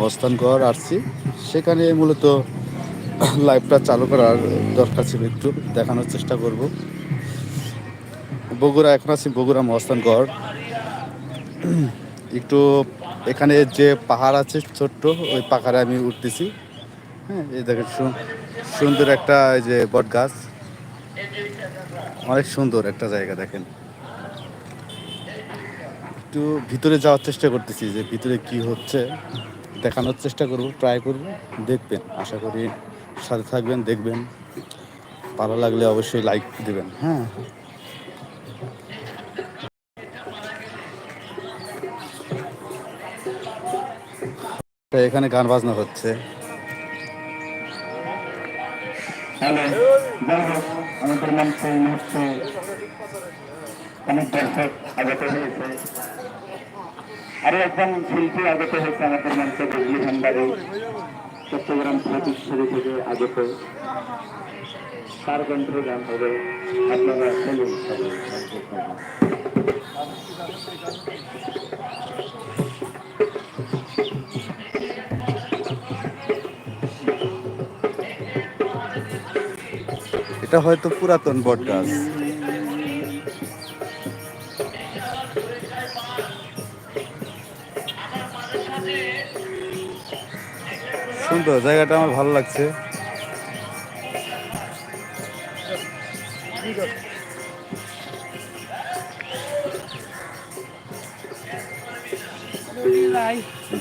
অবস্থানগড় আসছি। সেখানে মূলত লাইভটা চালু করার দরকার ছিল একটু, দেখানোর চেষ্টা করব। বগুড়া, এখন আছি বগুড়া মহস্থানগড় একটু এখানে যে পাহাড় আছে ছোট্ট, ওই পাহাড়ে আমি উঠতেছি। হ্যাঁ এই দেখেন সুন্দর একটা এই যে বট গাছ অনেক সুন্দর একটা জায়গা, দেখেন। একটু ভিতরে যাওয়ার চেষ্টা করতেছি যে ভিতরে কি হচ্ছে। দেখানোর চেষ্টা করব ট্রাই করব, দেখবেন, আশা করি সাথে থাকবেন, দেখবেন। ভালো লাগলে অবশ্যই লাইক দেবেন হ্যাঁ। এখানে গান বাজনা হচ্ছে। আমাদের অনেক দর্শক আগত হয়েছে। আরও একজন শিল্পী আগত হয়েছে আমাদের মঞ্চে বিজলি ভান্ডারে। চট্টগ্রাম প্রতিষ্ঠারি থেকে আগত। তার কণ্ঠে গান হবে আপনারা চলুন এটা হয়তো পুরাতন বট গাছ সুন্দর জায়গাটা আমার ভালো লাগছে।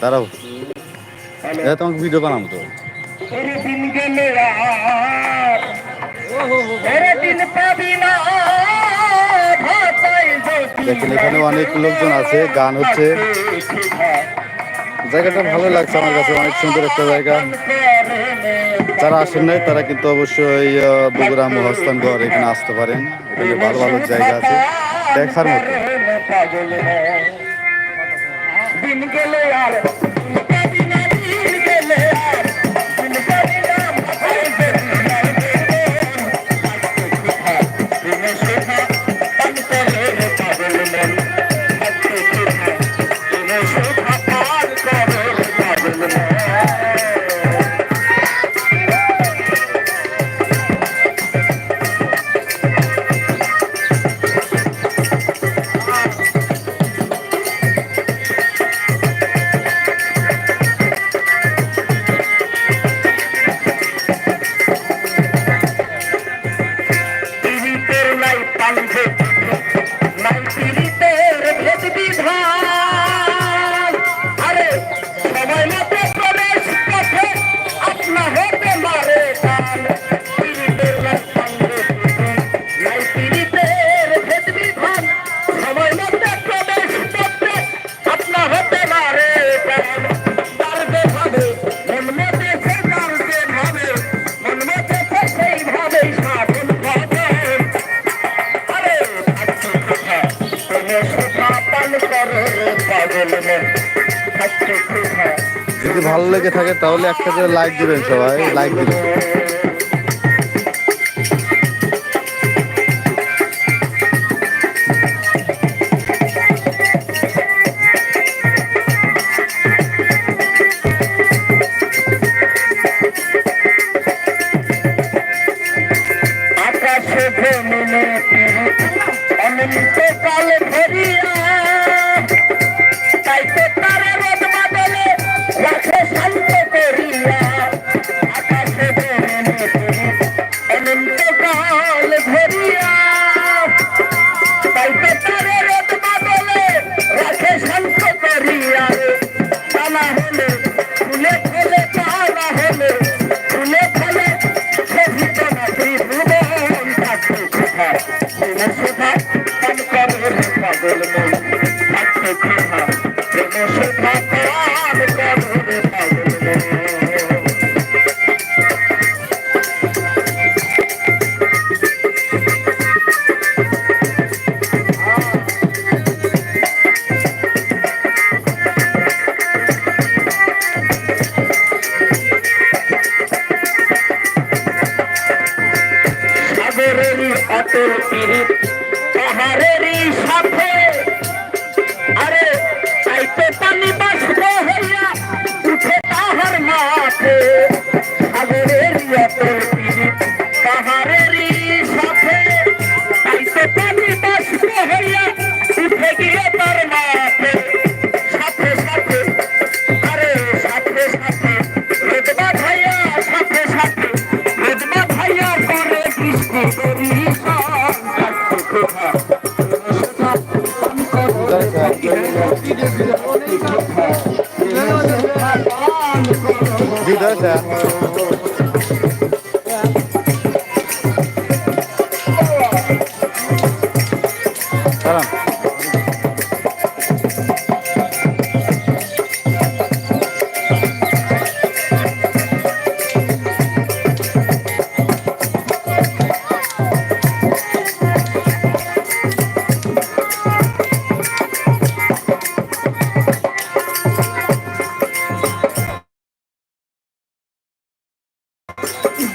দাঁড়াও। এটা তোমাকে ভিডিও বানাবো তো। দেখেন, এখানে অনেক লোকজন আছে, গান হচ্ছে। জায়গাটা ভালো লাগছে আমার কাছে, অনেক সুন্দর একটা জায়গা। যারা আসেন নাই, তারা কিন্তু অবশ্যই বগুড়া মহাস্থানগড় এখানে আসতে পারেন। এখানে ভালো ভালো জায়গা আছে। দেখার মতো। ভালো লেগে থাকে তাহলে একটা করে লাইক দিবেন সবাই লাইক দিবেন। অতল পিরিত পাহাড়েরই সাথে। ভিতরে যা দাঁড়ান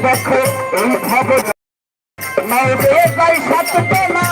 দেখো এই ভাবে নইবে যাই সত্য না।